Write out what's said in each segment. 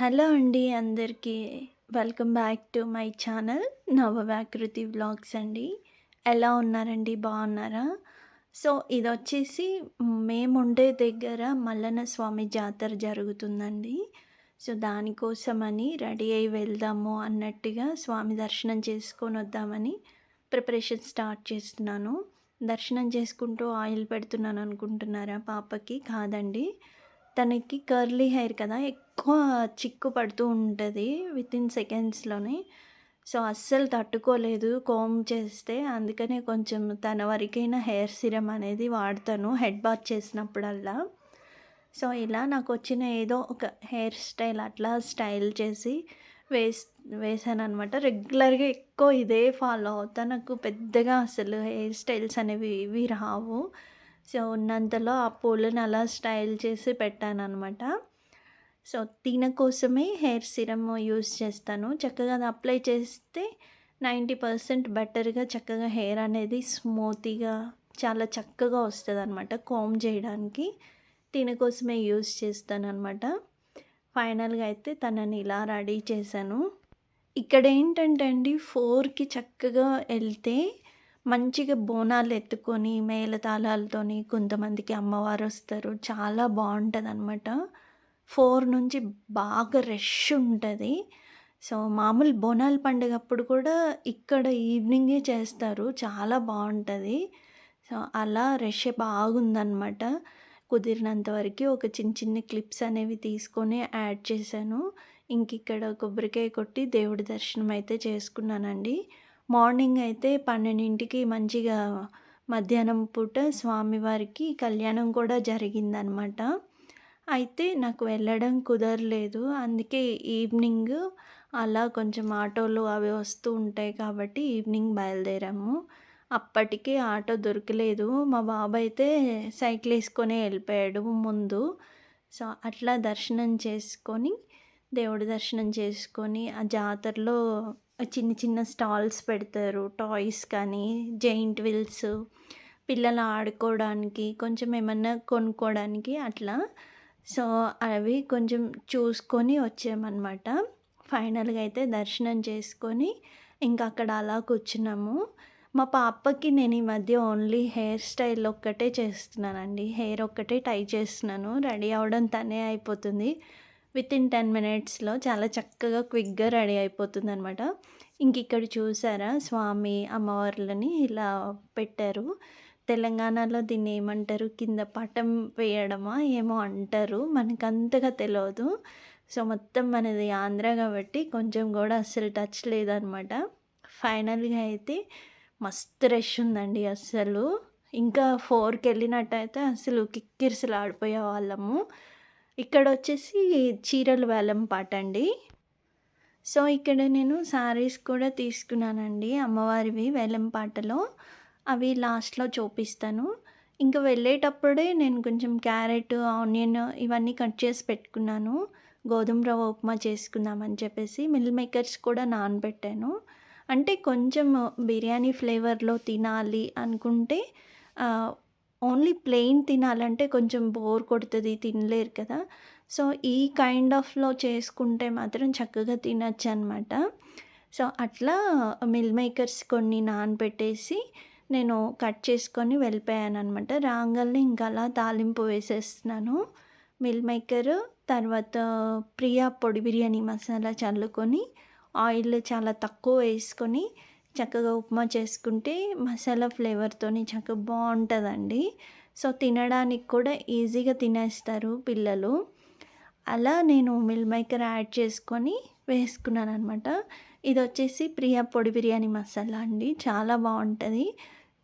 Hello అండి అందరికీ. Welcome back to my channel Navavyakruthi vlogs అండి. ఎలా ఉన్నారండి? బాగున్నారా? సో ఇది వచ్చేసి మేము ఉండే దగ్గర మల్లన స్వామి జాతర జరుగుతుందండి. సో దానికోసమని రెడీ అయి వెళ్దాము అన్నట్టుగా స్వామి దర్శనం చేసుకొని వద్దామని ప్రిపరేషన్ స్టార్ట్ చేస్తున్నాను. దర్శనం చేసుకుంటూ ఆయిల్ పెడుతున్నాను అనుకుంటున్నారా పాపకి? కాదండి. తనకి కర్లీ హెయిర్ కదా ఎక్కువ చిక్కు పడుతూ ఉంటుంది విత్ ఇన్ సెకండ్స్లోనే సో అస్సలు తట్టుకోలేదు కోమ్ చేస్తే. అందుకనే కొంచెం తన వరకైనా హెయిర్ సిరమ్ అనేది వాడతాను హెడ్ బాత్ చేసినప్పుడల్లా. సో ఇలా నాకు వచ్చిన ఏదో ఒక హెయిర్ స్టైల్ అట్లా స్టైల్ చేసి వేస్ వేసాను అనమాట రెగ్యులర్గా ఎక్కువ ఇదే ఫాలో అవుతా. నాకు పెద్దగా అసలు హెయిర్ స్టైల్స్ అనేవి ఇవి రావు. సో ఉన్నంతలో ఆ పూలను అలా స్టైల్ చేసి పెట్టాను అనమాట సో తిన కోసమే హెయిర్ సిరమ్ యూస్ చేస్తాను. చక్కగా అది అప్లై చేస్తే నైంటీ పర్సెంట్ బెటర్గా చక్కగా హెయిర్ అనేది స్మూతీగా చాలా చక్కగా వస్తుంది అనమాట కోమ్ చేయడానికి. తిన కోసమే యూస్ చేస్తాను అనమాట ఫైనల్గా అయితే తనని ఇలా రెడీ చేశాను. ఇక్కడ ఏంటంటే అండి ఫోర్కి చక్కగా వెళ్తే మంచిగా బోనాలు ఎత్తుకొని మేళతాళాలతోని కొంతమందికి అమ్మవారు వస్తారు చాలా బాగుంటుంది అనమాట ఫోర్ నుంచి బాగా రష్ ఉంటుంది. సో మామూలు బోనాల పండుగ అప్పుడు కూడా ఇక్కడ ఈవినింగే చేస్తారు. చాలా బాగుంటుంది సో అలా రష్ బాగుందనమాట కుదిరినంత వరకు ఒక చిన్న చిన్న క్లిప్స్ అనేవి తీసుకొని యాడ్ చేశాను. ఇంక ఇక్కడ కొబ్బరికాయ కొట్టి దేవుడి దర్శనం అయితే చేసుకున్నానండి. మార్నింగ్ అయితే పన్నెండింటికి మంచిగా మధ్యాహ్నం పూట స్వామివారికి కళ్యాణం కూడా జరిగిందనమాట అయితే నాకు వెళ్ళడం కుదరలేదు. అందుకే ఈవినింగ్ అలా కొంచెం ఆటోలు అవి వస్తూ ఉంటాయి కాబట్టి ఈవినింగ్ బయలుదేరాము. అప్పటికే ఆటో దొరకలేదు. మా బాబు అయితే సైకిల్ వేసుకొని వెళ్ళిపోయాడు ముందు. సో అట్లా దర్శనం చేసుకొని దేవుడి దర్శనం చేసుకొని ఆ జాతరలో చిన్న చిన్న స్టాల్స్ పెడతారు. టాయ్స్ కానీ జైంట్ వీల్స్ పిల్లలు ఆడుకోవడానికి కొంచెం ఏమన్నా కొనుక్కోవడానికి అట్లా. సో అవి కొంచెం చూసుకొని వచ్చామన్నమాట. ఫైనల్గా అయితే దర్శనం చేసుకొని ఇంకా అక్కడ అలా కూర్చున్నాము. మా పాపకి నేను ఈ మధ్య ఓన్లీ హెయిర్ స్టైల్ ఒక్కటే చేస్తున్నానండి. హెయిర్ ఒక్కటే టై చేస్తున్నాను. రెడీ అవ్వడం తనే అయిపోతుంది. విత్ ఇన్ టెన్ మినిట్స్లో చాలా చక్కగా క్విక్గా రెడీ అయిపోతుంది అనమాట ఇంక ఇక్కడ చూసారా? స్వామి అమ్మవార్లని ఇలా పెట్టారు. తెలంగాణలో దీన్ని ఏమంటారు? కింద పటం వేయడమా ఏమో అంటారు. మనకు అంతగా తెలియదు సో మొత్తం మనది ఆంధ్ర కాబట్టి కొంచెం కూడా అస్సలు టచ్ లేదనమాట ఫైనల్గా అయితే మస్తు రష్ ఉందండి అస్సలు. ఇంకా ఫోర్కి వెళ్ళినట్టయితే అసలు కిక్కిరిసలు ఆడిపోయే వాళ్ళము. ఇక్కడ వచ్చేసి చీరలు వేలం పాట అండి సో ఇక్కడ నేను శారీస్ కూడా తీసుకున్నానండి అమ్మవారివి వేలం పాటలో. అవి లాస్ట్లో చూపిస్తాను. ఇంకా వెళ్ళేటప్పుడే నేను కొంచెం క్యారెట్ ఆనియన్ ఇవన్నీ కట్ చేసి పెట్టుకున్నాను. గోధుమ రవ్వ ఉప్మా చేసుకుందామని చెప్పేసి మిల్ మేకర్స్ కూడా నానబెట్టాను. అంటే కొంచెం బిర్యానీ ఫ్లేవర్లో తినాలి అనుకుంటే ఓన్లీ ప్లెయిన్ తినాలంటే కొంచెం బోర్ కొడుతుంది తినలేరు కదా. సో ఈ కైండ్ ఆఫ్లో చేసుకుంటే మాత్రం చక్కగా తినచ్చు అనమాట సో అట్లా మిల్ మేకర్స్ కొన్ని నానబెట్టేసి నేను కట్ చేసుకొని వెళ్ళిపోయాను అనమాట రాంగల్ని ఇంకా అలా తాలింపు వేసేస్తున్నాను. మిల్ మేకర్ తర్వాత ప్రియా పొడి బిర్యానీ మసాలా చల్లుకొని ఆయిల్ చాలా తక్కువ వేసుకొని చక్కగా ఉప్మా చేసుకుంటే మసాలా ఫ్లేవర్తో చక్కగా బాగుంటుందండి. సో తినడానికి కూడా ఈజీగా తినేస్తారు పిల్లలు. అలా నేను మిల్ మేకర్ యాడ్ చేసుకొని వేసుకున్నాను అనమాట ఇది వచ్చేసి ప్రియా పొడి బిర్యానీ మసాలా అండి. చాలా బాగుంటుంది.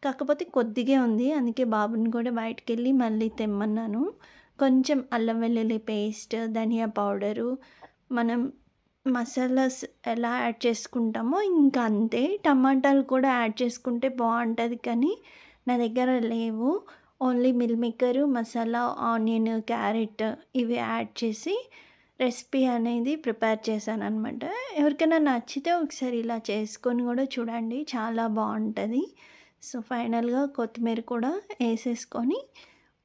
కాకపోతే కొద్దిగా ఉంది. అందుకే బాబుని కూడా బయటకు వెళ్ళి మళ్ళీ తెమ్మన్నాను. కొంచెం అల్లం వెల్లుల్లి పేస్ట్ ధనియా పౌడరు మనం మసాలాస్ ఎలా యాడ్ చేసుకుంటామో ఇంకా అంతే. టమాటాలు కూడా యాడ్ చేసుకుంటే బాగుంటుంది కానీ నా దగ్గర లేవు. Only meal maker masala onion carrot ఇవి యాడ్ చేసి రెసిపీ అనేది ప్రిపేర్ చేశాను అనమాట ఎవరికైనా నచ్చితే ఒకసారి ఇలా చేసుకొని కూడా చూడండి చాలా బాగుంటుంది. సో ఫైనల్గా కొత్తిమీర కూడా వేసేసుకొని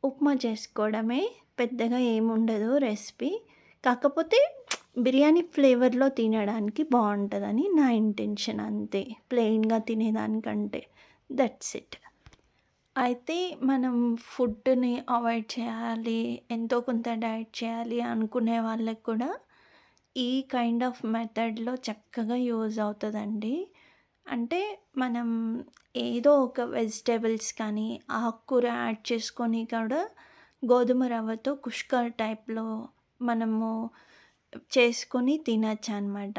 ఉప్మా చేసుకోవడమే. పెద్దగా ఏముండదు రెసిపీ. కాకపోతే బిర్యానీ ఫ్లేవర్‌లో తినడానికి బాగుంటుందని నా ఇంటెన్షన్ అంతే. ప్లెయిన్‌గా తినేదానికంటే. That's it. అయితే మనం ఫుడ్‌ని అవాయిడ్ చేయాలి, ఎంతో కొంత డైట్ చేయాలి అనుకునే వాళ్ళకి కూడా ఈ కైండ్ ఆఫ్ మెథడ్‌లో చక్కగా యూజ్ అవుతుందండి అంటే మనం ఏదో ఒక వెజిటేబుల్స్ కానీ, ఆకుకూర యాడ్ చేసుకొని కూడా గోధుమ రవ్వతో కుష్కా టైప్‌లో మనము చేసుకొని తినొచ్చనమాట.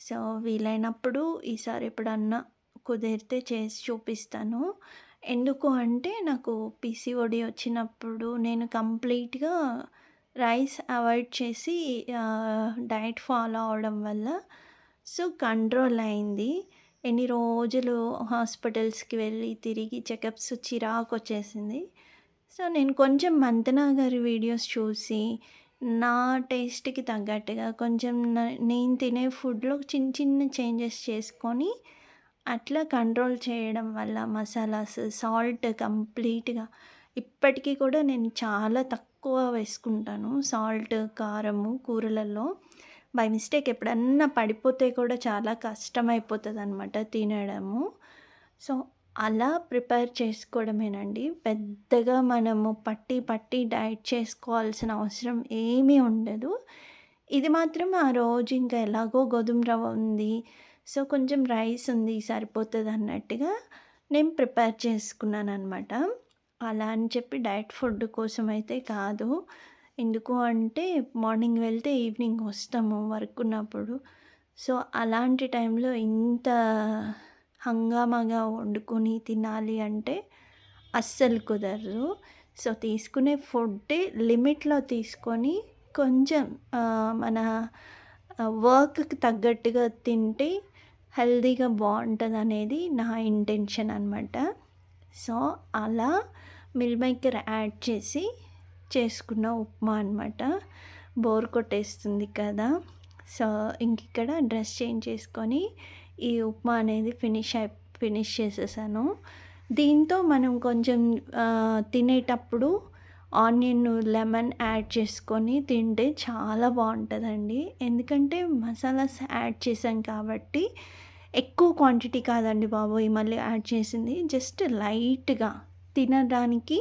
సో, వీలైనప్పుడు ఈసారి ఎప్పుడన్నా కుదిరితే చేసి చూపిస్తాను. ఎందుకు అంటే నాకు పీసీఓడి వచ్చినప్పుడు నేను కంప్లీట్‌గా రైస్ అవాయిడ్ చేసి డైట్ ఫాలో అవ్వడం వల్ల సో, కంట్రోల్ అయింది. ఎన్ని రోజులు హాస్పిటల్స్‌కి వెళ్ళి తిరిగి చెకప్స్ చిరాకు వచ్చేసింది సో, నేను కొంచెం మంతనా గారి వీడియోస్ చూసి, నా టేస్ట్‌కి తగ్గట్టుగా కొంచెం నేను తినే ఫుడ్‌లో చిన్న చిన్న చేంజెస్ చేసుకొని, అట్లా కంట్రోల్ చేయడం వల్ల మసాలాస్, సాల్ట్ కంప్లీట్‌గా ఇప్పటికీ కూడా నేను చాలా తక్కువ వేసుకుంటాను. సాల్ట్, కారము కూరలలో. బై మిస్టేక్ ఎప్పుడన్నా పడిపోతే కూడా చాలా కష్టమైపోతదనమాట తినడము. సో, అలా ప్రిపేర్ చేసుకోవడమేనండి. పెద్దగా మనము పట్టి, పట్టి డైట్ చేసుకోవాల్సిన అవసరం ఏమీ ఉండదు. ఇది మాత్రం ఆ రోజు ఇంకా ఎలాగో గోధుమ రవ్వ ఉంది. సో, కొంచెం రైస్ ఉంది సరిపోతుంది అన్నట్టుగా నేను ప్రిపేర్ చేసుకున్నాను అనమాట అలా అని చెప్పి డైట్ ఫుడ్ కోసం అయితే కాదు. ఎందుకు అంటే మార్నింగ్ వెళ్తే ఈవినింగ్ వస్తాము వర్క్ ఉన్నప్పుడు. సో, అలాంటి టైంలో ఇంత హంగామాగా వండుకొని తినాలి అంటే అస్సలు కుదరదు. సో, తీసుకునే ఫుడ్డే లిమిట్‌లో తీసుకొని కొంచెం మన వర్క్‌కి తగ్గట్టుగా తింటే హెల్దీగా బాగుంటుంది అనేది నా ఇంటెన్షన్ అనమాట. సో, అలా మిల్ మేకర్ యాడ్ చేసి చేసుకున్న ఉప్మా అనమాట. బోర్ కొట్టేస్తుంది కదా! సో, ఇంకిక్కడ డ్రెస్ చేంజ్ చేసుకొని ఈ ఉప్మా అనేది ఫినిష్ అయి ఫినిష్ చేసేసాను. దీంతో మనం కొంచెం తినేటప్పుడు ఆనియన్, లెమన్ యాడ్ చేసుకొని తింటే చాలా బాగుంటుందండి ఎందుకంటే మసాలాస్ యాడ్ చేశాం కాబట్టి ఎక్కువ క్వాంటిటీ కాదండి బాబోయ్! మళ్ళీ యాడ్ చేసింది. జస్ట్ లైట్‌గా తినడానికి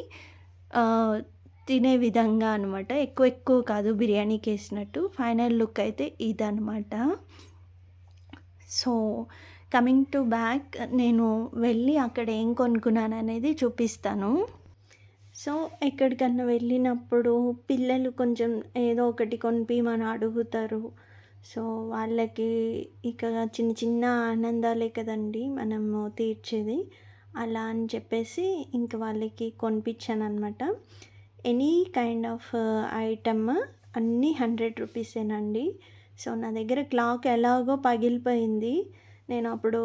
తినే విధంగా అనమాట. ఎక్కువ ఎక్కువ కాదు బిర్యానీకి వేసినట్టు ఫైనల్ లుక్ అయితే ఇదనమాట. సో, కమింగ్ టు బ్యాక్ నేను వెళ్ళి అక్కడ ఏం కొనుక్కున్నాననేది చూపిస్తాను. సో, ఎక్కడికన్నా వెళ్ళినప్పుడు పిల్లలు కొంచెం ఏదో ఒకటి కొనిపిమని అడుగుతారు. సో, వాళ్ళకి ఇక చిన్న చిన్న ఆనందాలే కదండీ మనము తీర్చేది. అలా అని చెప్పేసి ఇంక వాళ్ళకి కొనిపించాను అనమాట any kind of item uh, అన్నీ 100 రూపీసేనండి. సో, నా దగ్గర క్లాక్ ఎలాగో పగిలిపోయింది. నేను అప్పుడు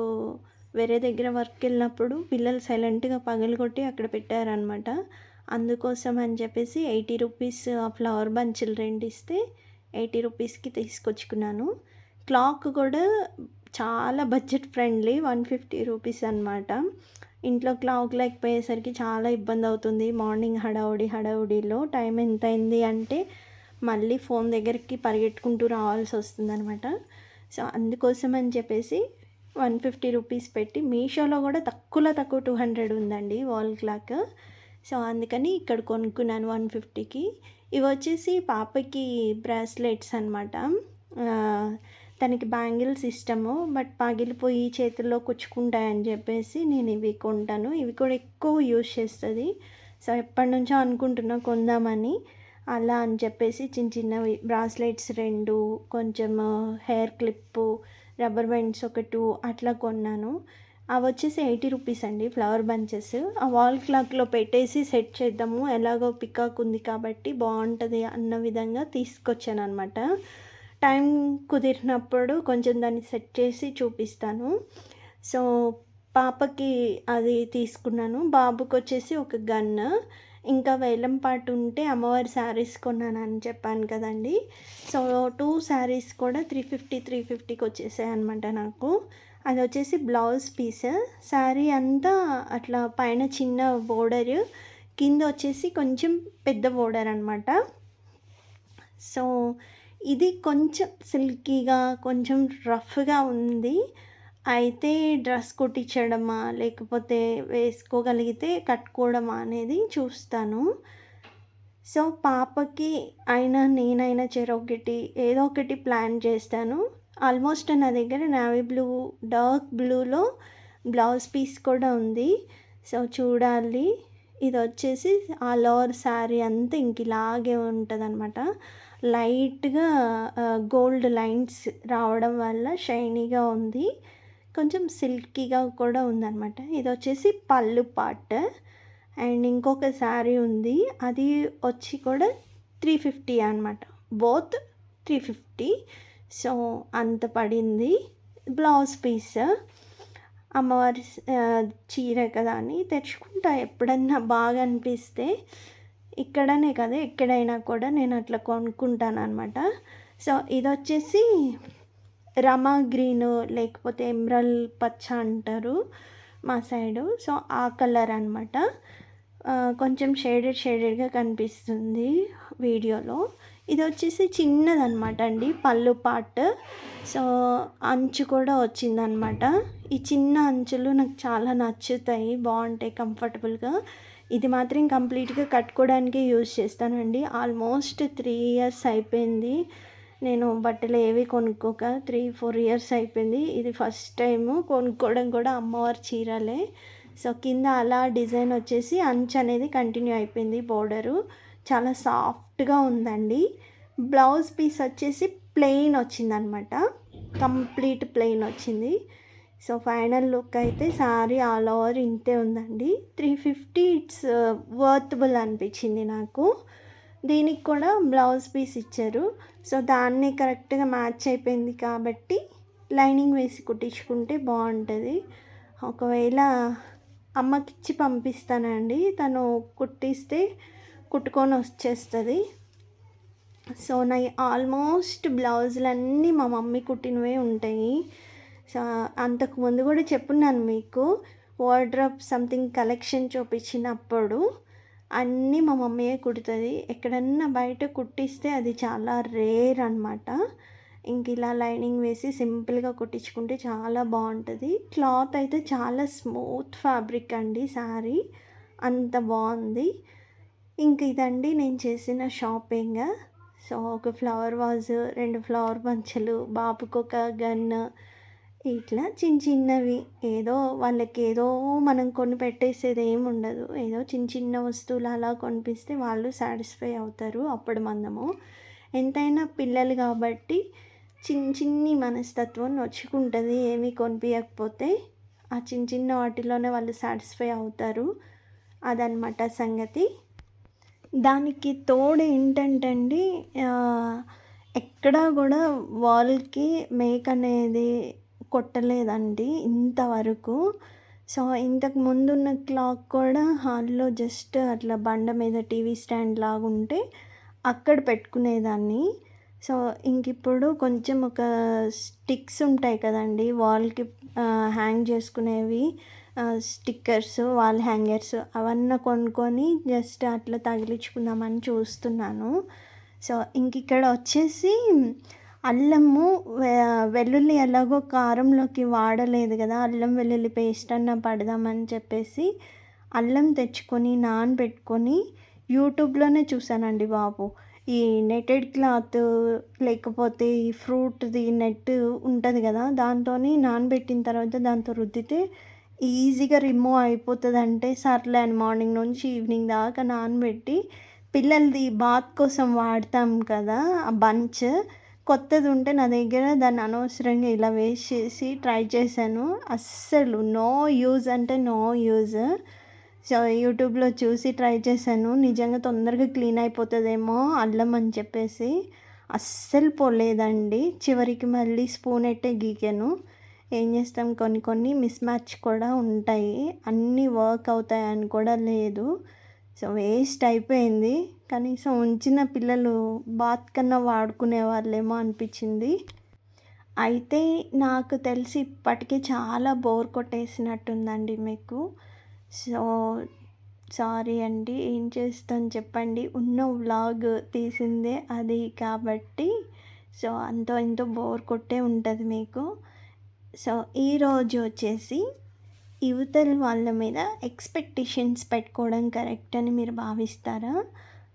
వేరే దగ్గర వర్క్ వెళ్ళినప్పుడు పిల్లలు సైలెంట్‌గా పగలగొట్టి అక్కడ పెట్టారనమాట. అందుకోసం అని చెప్పేసి 80 రూపీస్ ఆ ఫ్లవర్ బంచులు రెండిస్తే 80 రూపీస్‌కి తీసుకొచ్చుకున్నాను. క్లాక్ కూడా చాలా బడ్జెట్ ఫ్రెండ్లీ 150 రూపీస్ అనమాట. ఇంట్లో క్లాక్ లేకపోయేసరికి చాలా ఇబ్బంది అవుతుంది మార్నింగ్ హడావుడి హడావుడిలో టైం ఎంత అయింది అంటే మళ్ళీ ఫోన్ దగ్గరికి పరిగెట్టుకుంటూ రావాల్సి వస్తుందనమాట సో, అందుకోసం అని చెప్పేసి 150 రూపీస్ పెట్టి మీషోలో కూడా తక్కువలో తక్కువ 200 ఉందండి వాల్ క్లాక్. సో, అందుకని ఇక్కడ కొనుక్కున్నాను వన్ ఫిఫ్టీకి ఇవి వచ్చేసి పాపకి బ్రాస్లెట్స్ అనమాట. తనకి బ్యాంగిల్స్ ఇష్టము. బట్ పగిలిపోయి చేతుల్లో కుచ్చుకుంటాయని చెప్పేసి నేను ఇవి కొంటాను. ఇవి కూడా ఎక్కువ యూజ్ చేస్తుంది సో, ఎప్పటి నుంచో అనుకుంటున్నా కొందామని. అలా అని చెప్పేసి చిన్న చిన్నవి బ్రాస్లెట్స్ రెండు కొంచెం హెయిర్ క్లిప్పు, రబ్బర్ బ్యాండ్స్ ఒక టూ అట్లా కొన్నాను. అవి వచ్చేసి ఎయిటీ రూపీస్ అండి ఫ్లవర్ బంచెస్. ఆ వాల్ క్లాక్‌లో పెట్టేసి సెట్ చేద్దాము. ఎలాగో పికాక్ ఉంది కాబట్టి బాగుంటుంది అన్న విధంగా తీసుకొచ్చాననమాట. టైం కుదిరినప్పుడు కొంచెం దాన్ని సెట్ చేసి చూపిస్తాను. సో, పాపకి అది తీసుకున్నాను. బాబుకొచ్చేసి ఒక గన్. ఇంకా వేలం పాటు ఉంటే అమ్మవారి శారీస్ కొన్నాను అని చెప్పాను కదండీ! సో, టూ శారీస్ కూడా త్రీ ఫిఫ్టీ త్రీ ఫిఫ్టీకి వచ్చేసాయి అనమాట నాకు. అది వచ్చేసి బ్లౌజ్ పీస్. శారీ అంతా అట్లా పైన చిన్న బోర్డర్, కింద వచ్చేసి కొంచెం పెద్ద బోర్డర్ అనమాట. సో, ఇది కొంచెం సిల్కీగా కొంచెం రఫ్గా ఉంది అయితే డ్రెస్ కుట్టించడమా లేకపోతే వేసుకోగలిగితే కట్టుకోవడమా అనేది చూస్తాను. సో పాపకి అయినా నేనైనా చెరొకటి ఏదో ఒకటి ప్లాన్ చేస్తాను. ఆల్మోస్ట్ నా దగ్గర నావీ బ్లూ డార్క్ బ్లూలో బ్లౌజ్ పీస్ కూడా ఉంది. సో చూడాలి. ఇది వచ్చేసి ఆ లోవర్ శారీ అంతా ఇంక ఇలాగే ఉంటుంది అనమాట లైట్గా గోల్డ్ లైన్స్ రావడం వల్ల షైనీగా ఉంది. కొంచెం సిల్కీగా కూడా ఉందన్నమాట. ఇది వచ్చేసి పళ్ళు పార్ట్ అండ్ ఇంకొక శారీ ఉంది. అది వచ్చి కూడా త్రీ ఫిఫ్టీ అనమాట బోత్ త్రీ ఫిఫ్టీ. సో అంత పడింది. Blouse piece. అమ్మవారి చీర కదా అని తెచ్చుకుంటా. ఎప్పుడన్నా బాగా అనిపిస్తే ఇక్కడనే కదా ఎక్కడైనా కూడా నేను అట్లా కొనుక్కుంటాను అనమాట సో ఇది వచ్చేసి రమా గ్రీన్ లేకపోతే ఎమ్రల్ పచ్చ అంటారు మా సైడు. సో ఆ కలర్ అనమాట కొంచెం షేడెడ్ షేడెడ్గా కనిపిస్తుంది వీడియోలో. ఇది వచ్చేసి చిన్నదనమాట అండి పళ్ళు పార్ట్. సో అంచు కూడా వచ్చిందనమాట ఈ చిన్న అంచులు నాకు చాలా నచ్చుతాయి బాగుంటాయి కంఫర్టబుల్గా. ఇది మాత్రం కంప్లీట్గా కట్టుకోవడానికి యూజ్ చేస్తానండి. ఆల్మోస్ట్ త్రీ ఇయర్స్ అయిపోయింది. నేను బట్టలు ఏవి కొనుక్కోక త్రీ ఫోర్ ఇయర్స్ అయిపోయింది. ఇది ఫస్ట్ టైము కొనుక్కోవడం కూడా అమ్మవారి చీరలే. సో కింద అలా డిజైన్ వచ్చేసి అంచ్ అనేది కంటిన్యూ అయిపోయింది బోర్డరు. చాలా సాఫ్ట్గా ఉందండి. బ్లౌజ్ పీస్ వచ్చేసి ప్లెయిన్ వచ్చిందనమాట. కంప్లీట్ ప్లెయిన్ వచ్చింది. సో ఫైనల్ లుక్ అయితే సారీ ఆల్ ఓవర్ ఇంతే ఉందండి. త్రీ ఫిఫ్టీ ఇట్స్ వర్త్బుల్ అనిపించింది నాకు. దీనికి కూడా బ్లౌజ్ పీస్ ఇచ్చారు. సో దాన్ని కరెక్ట్గా మ్యాచ్ అయిపోయింది కాబట్టి లైనింగ్ వేసి కుట్టించుకుంటే బాగుంటుంది. ఒకవేళ అమ్మకిచ్చి పంపిస్తానండి. తను కుట్టిస్తే కుట్టుకొని వచ్చేస్తుంది. సో నా ఆల్మోస్ట్ బ్లౌజులన్నీ మా మమ్మీ కుట్టినవే ఉంటాయి. సో అంతకుముందు కూడా చెప్పున్నాను మీకు. వార్డ్రప్ సంథింగ్ కలెక్షన్ చూపించినప్పుడు అన్నీ మా మమ్మీయే కుడుతుంది. ఎక్కడన్నా బయట కుట్టిస్తే అది చాలా రేర్ అనమాట ఇంక ఇలా లైనింగ్ వేసి సింపుల్గా కుట్టించుకుంటే చాలా బాగుంటుంది. క్లాత్ అయితే చాలా స్మూత్ ఫ్యాబ్రిక్ అండి శారీ. అంత బాగుంది. ఇంక ఇదండి నేను చేసిన షాపింగ్. సో ఒక ఫ్లవర్ వాజ్ రెండు ఫ్లవర్ పంచలు బాబుకు ఒక గన్ ఇట్లా చిన్న చిన్నవి ఏదో వాళ్ళకి ఏదో మనం కొని పెట్టేసేది ఏమి ఉండదు. ఏదో చిన్న చిన్న వస్తువులు అలా కొనిపిస్తే వాళ్ళు సాటిస్ఫై అవుతారు అప్పుడు మనము. ఎంతైనా పిల్లలు కాబట్టి చిన్న చిన్ని మనస్తత్వం నొచ్చుకుంటుంది ఏమీ కొనిపించకపోతే ఆ చిన్న చిన్న వాటిలోనే వాళ్ళు సాటిస్ఫై అవుతారు. అదనమాట సంగతి. దానికి తోడు ఏంటంటే అండి ఎక్కడా కూడా వాల్కి మేక్ అనేది కొట్టలేదండి ఇంతవరకు. సో ఇంతకు ముందున్న క్లాక్ కూడా హాల్లో జస్ట్ అట్లా బండ మీద టీవీ స్టాండ్ లాగా ఉంటే అక్కడ పెట్టుకునేదాన్ని. సో ఇంక ఇప్పుడు కొంచెం ఒక స్టిక్స్ ఉంటాయి కదండి వాల్కి హ్యాంగ్ చేసుకునేవి స్టిక్కర్స్ వాల్ హ్యాంగర్స్ అవన్నీ కొనుక్కొని జస్ట్ అట్లా తగిలించుకుందామని చూస్తున్నాను. సో ఇంక ఇక్కడ వచ్చేసి అల్లము వెల్లుల్లి ఎలాగో కారంలోకి వాడలేదు కదా అల్లం వెల్లుల్లి పేస్ట్ అన్న పడదామని చెప్పేసి అల్లం తెచ్చుకొని నానబెట్టుకొని యూట్యూబ్లోనే చూసానండి బాబు. ఈ నెటెడ్ క్లాత్ లేకపోతే ఈ ఫ్రూట్ది నెట్ ఉంటుంది కదా దాంతో నానబెట్టిన తర్వాత దాంతో రుద్దితే ఈజీగా రిమూవ్ అయిపోతుంది అంటే సర్లే అని మార్నింగ్ నుంచి ఈవినింగ్ దాకా నానబెట్టి పిల్లలది బాత్ కోసం వాడతాం కదా ఆ బంచ్ కొత్తది ఉంటే నా దగ్గర దాన్ని అనవసరంగా ఇలా వేస్ట్ చేసి ట్రై చేశాను. అస్సలు నో యూజ్ అంటే నో యూజ్. సో యూట్యూబ్లో చూసి ట్రై చేశాను. నిజంగా తొందరగా క్లీన్ అయిపోతుందేమో అల్లం అని చెప్పేసి. అస్సలు పోలేదండి. చివరికి మళ్ళీ స్పూన్ ఎట్టే గీకాను. ఏం చేస్తాం? కొన్ని కొన్ని మిస్ మ్యాచ్ కూడా ఉంటాయి. అన్నీ వర్క్ అవుతాయని కూడా లేదు. సో వేస్ట్ అయిపోయింది. కనీసం ఉంచిన పిల్లలు బాత్ కన్నా వాడుకునే వాళ్ళేమో అనిపించింది. అయితే నాకు తెలిసి ఇప్పటికే చాలా బోర్ కొట్టేసినట్టుందండి మీకు. సో సారీ అండి. ఏం చేస్తాను చెప్పండి. ఉన్న వ్లాగ్ తీసిందే అది కాబట్టి సో అంతో ఎంతో బోర్ కొట్టే ఉంటుంది మీకు. సో ఈరోజు వచ్చేసి యువతల వాళ్ళ మీద ఎక్స్పెక్టేషన్స్ పెట్టుకోవడం కరెక్ట్ అని మీరు భావిస్తారా?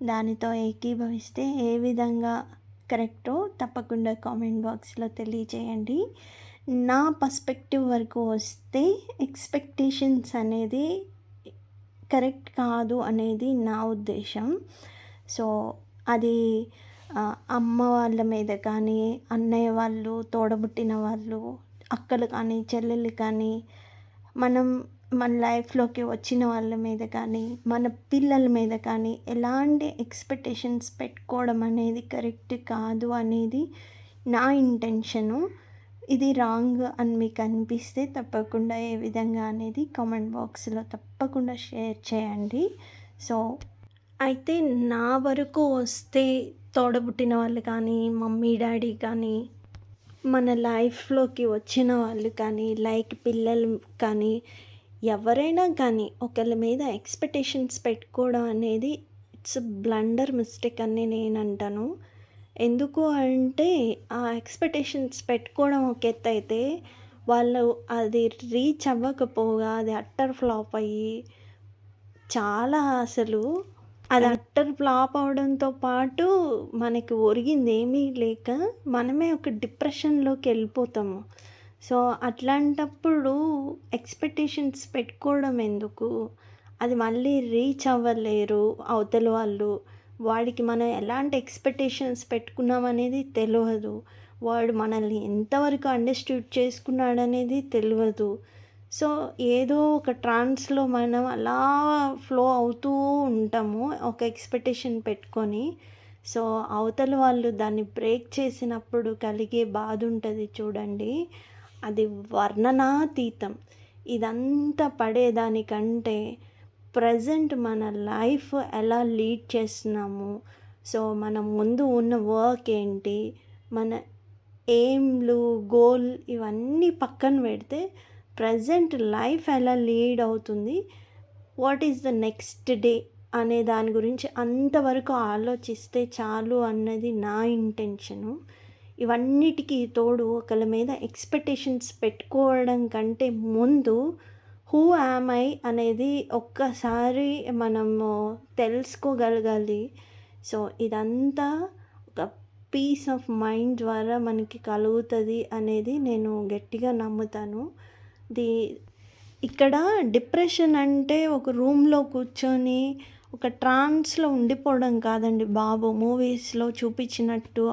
దానితో ఏకీభవిస్తే ఏ విధంగా కరెక్టో తప్పకుండా కామెంట్ బాక్స్లో తెలియజేయండి నా పర్స్పెక్టివ్ వరకు వస్తే ఎక్స్పెక్టేషన్స్ అనేది కరెక్ట్ కాదు అనేది నా ఉద్దేశం. సో అది అమ్మ వాళ్ళ మీద కానీ అన్నయ్య వాళ్ళు తోడబుట్టిన వాళ్ళు అక్కలు కానీ చెల్లెలు కానీ మనం మన లైఫ్లోకి వచ్చిన వాళ్ళ మీద కానీ మన పిల్లల మీద కానీ ఎలాంటి ఎక్స్పెక్టేషన్స్ పెట్టుకోవడం అనేది కరెక్ట్ కాదు అనేది నా ఇంటెన్షను ఇది రాంగ్ అని మీకు అనిపిస్తే తప్పకుండా ఏ విధంగా అనేది కామెంట్ బాక్స్లో తప్పకుండా షేర్ చేయండి. సో అయితే నా వరకు వస్తే తోడబుట్టిన వాళ్ళు కానీ మమ్మీ డాడీ కానీ మన లైఫ్లోకి వచ్చిన వాళ్ళు కానీ లైక్ పిల్లలు కానీ ఎవరైనా కానీ ఒకళ్ళ మీద ఎక్స్పెక్టేషన్స్ పెట్టుకోవడం అనేది ఇట్స్ బ్లండర్ మిస్టేక్ అని నేను అంటాను. ఎందుకు అంటే ఆ ఎక్స్పెక్టేషన్స్ పెట్టుకోవడం ఒక ఎత్తు అయితే వాళ్ళు అది రీచ్ అవ్వకపోగా అది అట్టర్ ఫ్లాప్ అయ్యి చాలా అసలు అది అట్టర్ ఫ్లాప్ అవడంతో పాటు మనకి ఒరిగింది ఏమీ లేక మనమే ఒక డిప్రెషన్లోకి వెళ్ళిపోతాము. సో అట్లాంటప్పుడు ఎక్స్పెక్టేషన్స్ పెట్టుకోవడం ఎందుకు? అది మళ్ళీ రీచ్ అవ్వలేరు అవతల వాళ్ళు. వాడికి మనం ఎలాంటి ఎక్స్పెక్టేషన్స్ పెట్టుకున్నాం అనేది తెలియదు వాడు మనల్ని ఎంతవరకు అండర్స్టూడ్ చేసుకున్నాడు అనేది తెలియదు సో ఏదో ఒక ట్రాన్స్లో మనం అలా ఫ్లో అవుతూ ఉంటాము ఒక ఎక్స్పెక్టేషన్ పెట్టుకొని. సో అవతల వాళ్ళు దాన్ని బ్రేక్ చేసినప్పుడు కలిగే బాధ ఉంటుంది చూడండి. అది వర్ణనాతీతం. ఇదంతా పడేదానికంటే ప్రజెంట్ మన లైఫ్ ఎలా లీడ్ చేస్తున్నాము. సో మన ముందు ఉన్న వర్క్ ఏంటి మన ఎయిమ్లు గోల్ ఇవన్నీ పక్కన పెడితే ప్రజెంట్ లైఫ్ ఎలా లీడ్ అవుతుంది? What is the next day? అనే దాని గురించి అంతవరకు ఆలోచిస్తే చాలు అన్నది నా ఇంటెన్షను. ఇవన్నిటికీ తోడు ఒకళ్ళ మీద ఎక్స్పెక్టేషన్స్ పెట్టుకోవడం కంటే ముందు హూ యామ్ ఐ అనేది ఒక్కసారి మనము తెలుసుకోగలగాలి. సో ఇదంతా ఒక పీస్ ఆఫ్ మైండ్ ద్వారా మనకి కలుగుతుంది అనేది నేను గట్టిగా నమ్ముతాను. ది ఇక్కడ డిప్రెషన్ అంటే ఒక రూమ్లో కూర్చొని ఒక ట్రాన్స్లో ఉండిపోవడం కాదండి బాబు. మూవీస్లో చూపించినట్టు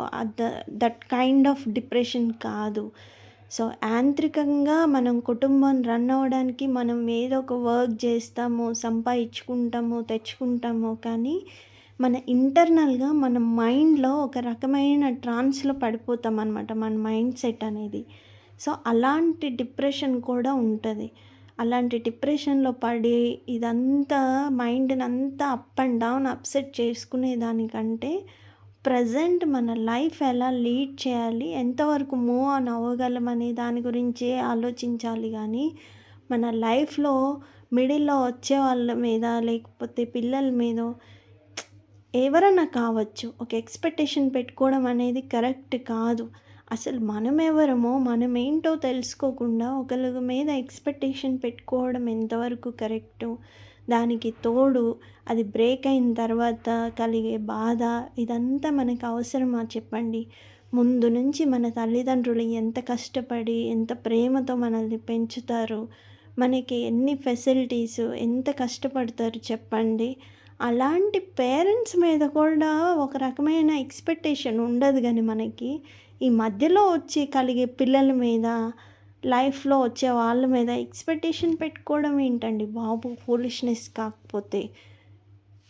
దట్ కైండ్ ఆఫ్ డిప్రెషన్ కాదు. సో యాంత్రికంగా మనం కుటుంబం రన్ అవ్వడానికి మనం ఏదో ఒక వర్క్ చేస్తాము సంపాదించుకుంటాము తెచ్చుకుంటాము కానీ మన ఇంటర్నల్గా మన మైండ్లో ఒక రకమైన ట్రాన్స్లో పడిపోతాం అనమాట మన మైండ్ సెట్ అనేది. సో అలాంటి డిప్రెషన్ కూడా ఉంటుంది. అలాంటి డిప్రెషన్లో పడి ఇదంతా మైండ్ని అంతా అప్ అండ్ డౌన్ అప్సెట్ చేసుకునే దానికంటే ప్రజెంట్ మన లైఫ్ ఎలా లీడ్ చేయాలి ఎంతవరకు మూవ్ ఆన్ అవ్వగలం అనే దాని గురించే ఆలోచించాలి కానీ మన లైఫ్లో మిడిల్లో వచ్చే వాళ్ళ మీద లేకపోతే పిల్లల మీద ఎవరన్నా కావచ్చు ఒక ఎక్స్పెక్టేషన్ పెట్టుకోవడం అనేది కరెక్ట్ కాదు. అసలు మనమెవరమో మనమేంటో తెలుసుకోకుండా ఒకరి మీద ఎక్స్పెక్టేషన్ పెట్టుకోవడం ఎంతవరకు కరెక్టు? దానికి తోడు అది బ్రేక్ అయిన తర్వాత కలిగే బాధ ఇదంతా మనకు అవసరమా చెప్పండి? ముందు నుంచి మన తల్లిదండ్రులు ఎంత కష్టపడి ఎంత ప్రేమతో మనల్ని పెంచుతారు? మనకి ఎన్ని ఫెసిలిటీస్ ఎంత కష్టపడతారు చెప్పండి? అలాంటి పేరెంట్స్ మీద కూడా ఒక రకమైన ఎక్స్పెక్టేషన్ ఉండదు కానీ మనకి. ఈ మధ్యలో వచ్చి కలిగే పిల్లల మీద లైఫ్లో వచ్చే వాళ్ళ మీద ఎక్స్పెక్టేషన్ పెట్టుకోవడం ఏంటండి బాబు? ఫూలిష్నెస్ కాకపోతే.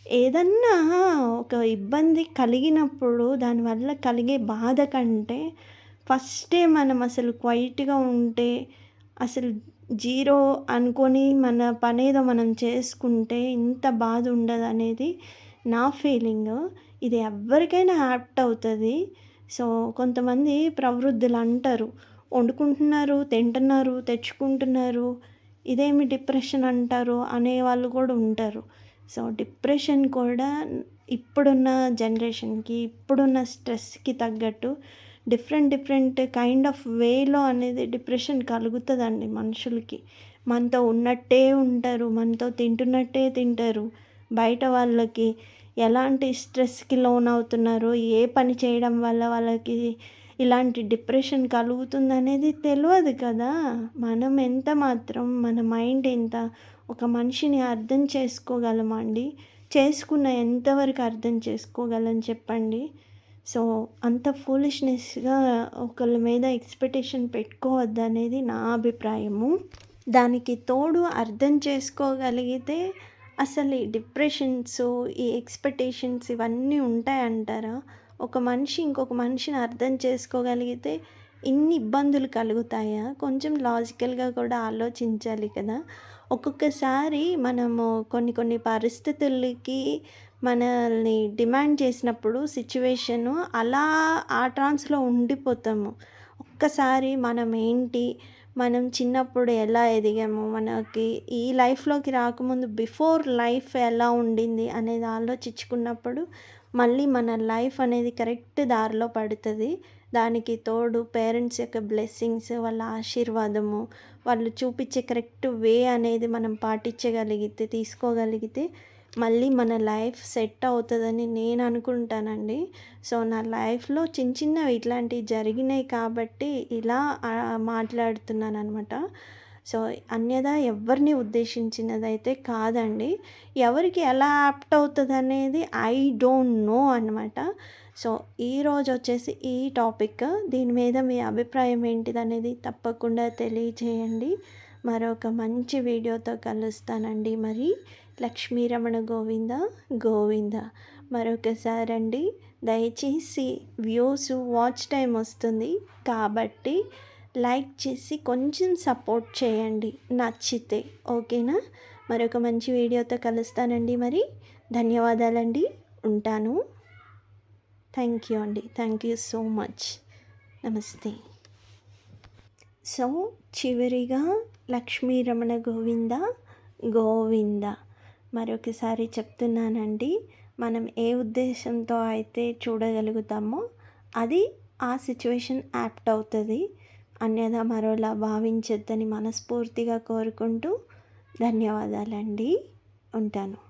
ఏదన్నా ఒక ఇబ్బంది కలిగినప్పుడు దానివల్ల కలిగే బాధ కంటే ఫస్టే మనం అసలు క్వైట్గా ఉంటే అసలు జీరో అనుకొని మన పనేదో మనం చేసుకుంటే ఇంత బాధ ఉండదు అనేది నా ఫీలింగ్. ఇది ఎవరికైనా యాప్ట్ అవుతుంది. సో కొంతమంది ప్రవృద్ధులు అంటారు వండుకుంటున్నారు తింటున్నారు తెచ్చుకుంటున్నారు ఇదేమి డిప్రెషన్ అంటారు అనేవాళ్ళు కూడా ఉంటారు. సో డిప్రెషన్ కూడా ఇప్పుడున్న జనరేషన్కి ఇప్పుడున్న స్ట్రెస్కి తగ్గట్టు డిఫరెంట్ డిఫరెంట్ కైండ్ ఆఫ్ వేలో అనేది డిప్రెషన్ కలుగుతుందండి మనుషులకి. మనతో ఉన్నట్టే ఉంటారు మనతో తింటున్నట్టే తింటారు. బయట వాళ్ళకి ఎలాంటి స్ట్రెస్కి లోన్ అవుతున్నారో ఏ పని చేయడం వల్ల వాళ్ళకి ఇలాంటి డిప్రెషన్ కలుగుతుంది అనేది తెలియదు కదా? మనం ఎంత మాత్రం మన మైండ్ ఎంత ఒక మనిషిని అర్థం చేసుకోగలమండి చేసుకున్న ఎంతవరకు అర్థం చేసుకోగలం చెప్పండి. సో అంత ఫూలిష్నెస్గా ఒకళ్ళ మీద ఎక్స్పెక్టేషన్ పెట్టుకోవద్దు అనేది నా అభిప్రాయము. దానికి తోడు అర్థం చేసుకోగలిగితే అసలు ఈ డిప్రెషన్స్ ఈ ఎక్స్పెక్టేషన్స్ ఇవన్నీ ఉంటాయంటారా? ఒక మనిషి ఇంకొక మనిషిని అర్థం చేసుకోగలిగితే ఇన్ని ఇబ్బందులు కలుగుతాయా? కొంచెం లాజికల్గా కూడా ఆలోచించాలి కదా. ఒక్కొక్కసారి మనము కొన్ని కొన్ని పరిస్థితులకి మనల్ని డిమాండ్ చేసినప్పుడు సిచ్యువేషను అలా ఆ ట్రాన్స్లో ఉండిపోతాము. ఒక్కసారి మనం ఏంటి మనం చిన్నప్పుడు ఎలా ఎదిగాము మనకి ఈ లైఫ్లోకి రాకముందు బిఫోర్ లైఫ్ ఎలా ఉండింది అనేది ఆలోచించుకున్నప్పుడు మళ్ళీ మన లైఫ్ అనేది కరెక్ట్ దారిలో పడుతుంది. దానికి తోడు పేరెంట్స్ యొక్క బ్లెస్సింగ్స్ వాళ్ళ ఆశీర్వాదము వాళ్ళు చూపించే కరెక్ట్ వే అనేది మనం పాటించగలిగితే తీసుకోగలిగితే మళ్ళీ మన లైఫ్ సెట్ అవుతుందని నేను అనుకుంటానండి. సో నా లైఫ్లో చిన్న చిన్నవి ఇట్లాంటివి జరిగినాయి కాబట్టి ఇలా మాట్లాడుతున్నాను అనమాట సో అన్యదా ఎవరిని ఉద్దేశించినదైతే కాదండి. ఎవరికి ఎలా యాప్ట్ అవుతుంది అనేది ఐ డోంట్ నో అనమాట సో ఈరోజు వచ్చేసి ఈ టాపిక్ దీని మీద మీ అభిప్రాయం ఏంటిది అనేది తప్పకుండా తెలియజేయండి. మరొక మంచి వీడియోతో కలుస్తానండి మరి. లక్ష్మీరమణ గోవింద గోవింద. మరొకసారి అండి దయచేసి వ్యూస్ వాచ్ టైం వస్తుంది కాబట్టి లైక్ చేసి కొంచెం సపోర్ట్ చేయండి నచ్చితే. ఓకేనా? మరొక మంచి వీడియోతో కలుస్తానండి మరి. ధన్యవాదాలండి. ఉంటాను. థ్యాంక్ యూ అండి. Thank you so much. నమస్తే. సో చివరిగా లక్ష్మీ రమణ గోవింద గోవింద. మరొకసారి చెప్తున్నానండి. మనం ఏ ఉద్దేశంతో అయితే చూడగలుగుతామో అది ఆ సిచ్యువేషన్ యాప్ట్ అవుతుంది. అన్యదా మరోలా భావించొద్దని మనస్ఫూర్తిగా కోరుకుంటూ ధన్యవాదాలండి. ఉంటాను.